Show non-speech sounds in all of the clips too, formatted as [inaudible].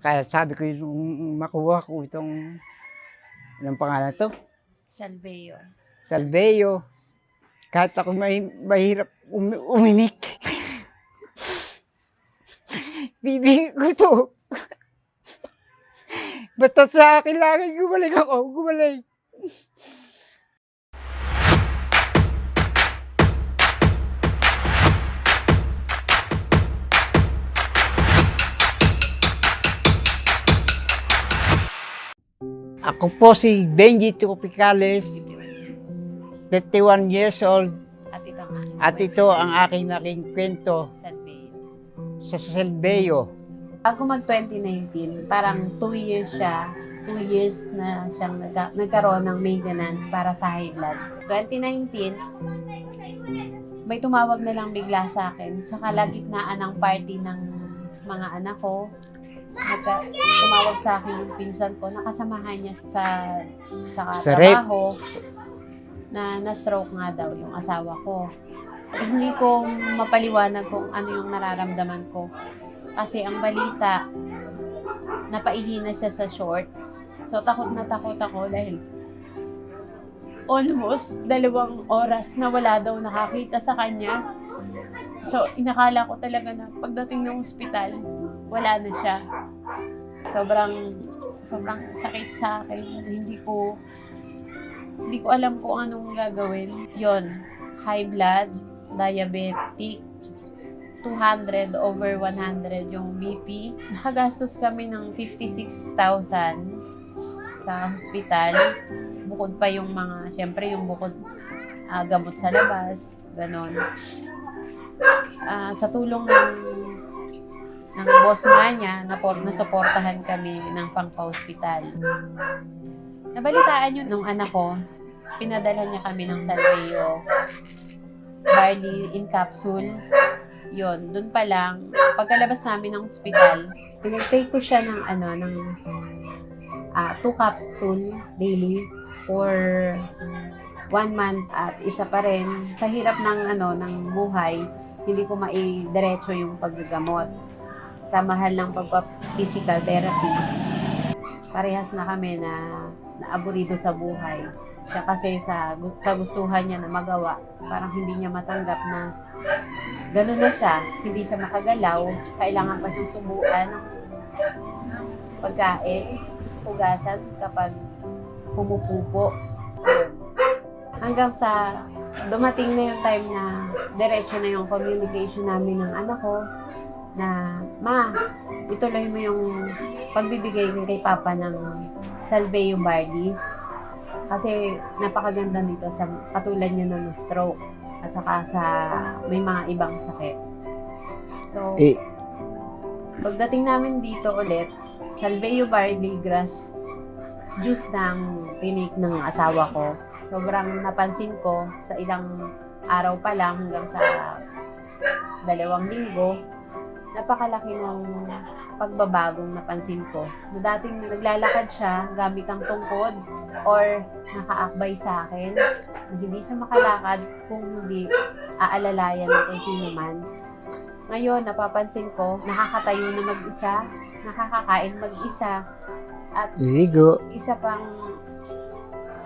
Kaya sabi ko yung makuha ko itong, anong pangalan to? Salveo. Salveo. Kahit ako may, mahirap umi- umimik. [laughs] Bibigyan ko to. Basta sa akin lang, gumalik ako, gumalik. Ako po si Benji Tropicales, 51 years old, At ito ang aking at ito ang aking naking kwento sa Salveo. Bago mag 2019, parang 2 years siya. 2 years na siyang nagka- nagkaroon ng maintenance para sa high blood. 2019, may tumawag na lang bigla sa akin sa kalagitnaan ng party ng mga anak ko. Nagka, tumawag sa akin yung pinsan ko, nakasamahan niya sa sa Sa trabaho na na-stroke nga daw yung asawa ko. Hindi ko mapaliwanag kung ano yung nararamdaman ko. Kasi ang balita, napaihina siya sa short. So, takot na takot ako dahil almost dalawang oras na wala daw nakakita sa kanya. So, inakala ko talaga na pagdating ng ospital, wala na siya. Sobrang, sobrang sakit sa akin. Hindi ko, hindi ko alam kung anong gagawin. Yon high blood, diabetic, 200 over 100 yung BP. Nakagastos kami ng 56,000 sa hospital. Bukod pa yung mga, syempre yung bukod ah, gamot sa labas, ganon. Ah, sa tulong ng ng boss nga niya, napor, nasuportahan kami ng pangpa-hospital. Nabalitaan yun nung anak ko, pinadala niya kami ng Salveo, barley in capsule, yon doon pa lang, pagkalabas namin ng hospital, pinag-take ko siya ng ano, ng ah, two capsule daily for one month at isa pa rin. Sa hirap ng ano, ng buhay, hindi ko maidiretso yung paggagamot. Sa mahal ng pagpa-physical therapy, parehas na kami na naaburido sa buhay. Siya kasi sa gu- kagustuhan niya na magawa, parang hindi niya matanggap na ganun na siya, hindi siya makagalaw, kailangan pa siyang subuan ng pagkain, hugasan kapag pumupupo. Hanggang sa dumating na yung time na diretso na yung communication namin ng anak ko na, Ma, ituloy mo yung pagbibigay kay Papa ng Salveo Barley. Kasi napakaganda nito sa katulad niya ng stroke at saka sa may mga ibang sakit. So, Eh, pagdating namin dito ulit, Salveo Barley Grass juice ng tinik ng asawa ko. Sobrang napansin ko sa ilang araw pa lang hanggang sa dalawang linggo, napakalaki ng pagbabagong napansin ko. Na dating naglalakad siya gamit ang tungkod or nakaakbay sa akin, na hindi siya makalakad kung hindi aalalayan ng kung sino man. Ngayon, napapansin ko, nakakatayo na mag-isa, nakakakain mag-isa, at ligo. isa pang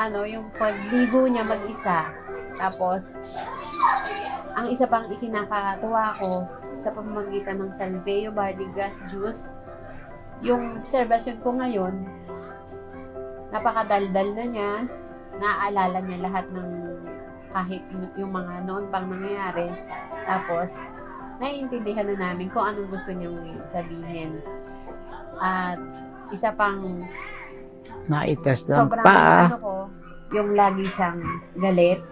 ano, yung pagligo niya mag-isa. Tapos, ang isa pang ikinakatuwa ko sa pamamagitan ng Salveo Barley Grass Juice, yung observation ko ngayon, napakadaldal na niya, naaalala niya lahat ng kahit yung mga noon pang nangyayari. Tapos, naiintindihan na namin kung anong gusto niyang sabihin. At isa pang Naitas ng sobrang paa. ano ko, yung lagi siyang galit.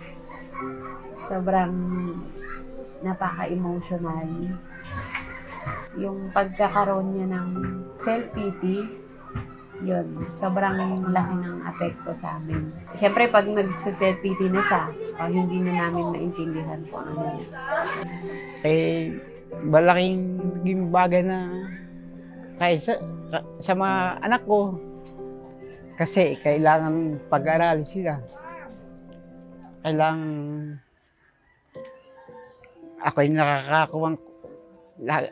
Sobrang napaka-emotional. Yung pagkakaroon niya ng self-pity, yun, sobrang laki ng apekto sa amin. Siyempre, pag nagsa-self-pity na siya, oh, hindi na namin maintindihan kung ano yun. Eh, malaking naging bagay na kahit sa, sa mga anak ko. Kasi kailangan pag-aralin sila. Kailangan ako yung nakakakuwang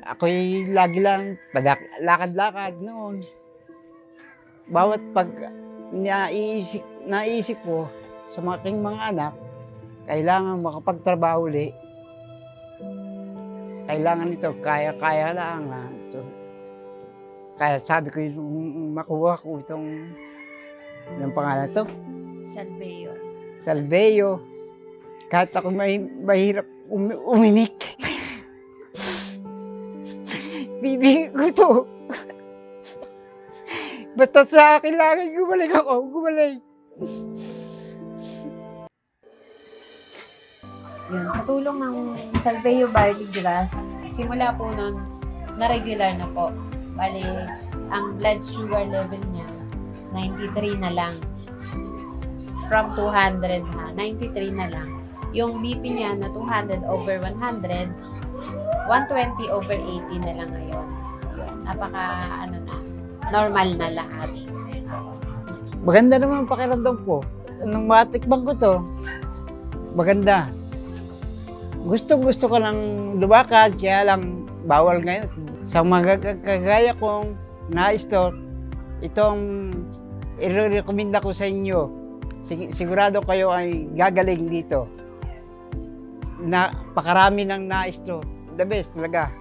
ako'y lagi lang lakad-lakad noon. Bawat pag naiisip, naisip ko sa mga aking mga anak, kailangan makapagtrabaho uli. Kailangan ito, kaya-kaya lang. Na, ito. Kaya sabi ko yung makuha ko itong ng pangalan to, Salveo. Salveo. Kahit ako may, mahirap umi, umimik. Bibigyan ko to. Basta sa akin lang, gumaling ako, gumaling. Yun, sa tulong ng Salveo Barley Grass, simula po nun, na regular na po. Bali, ang blood sugar level niya, 93 na lang. From 200 na, 93 na lang. Yung BP niya na 200 over 100, 120 over 80 na lang ngayon. Napaka, ano na, normal na lahat. Maganda naman ang pakiramdam ko. Nung matikman ko to, maganda. Gustong gusto ko lang lumakad, kaya lang bawal ngayon. Sa mga kag- kagaya kong na-store, itong i-recommend ko sa inyo. Sig- sigurado kayo ay gagaling dito. Na pakarami ng na-store. The best talaga.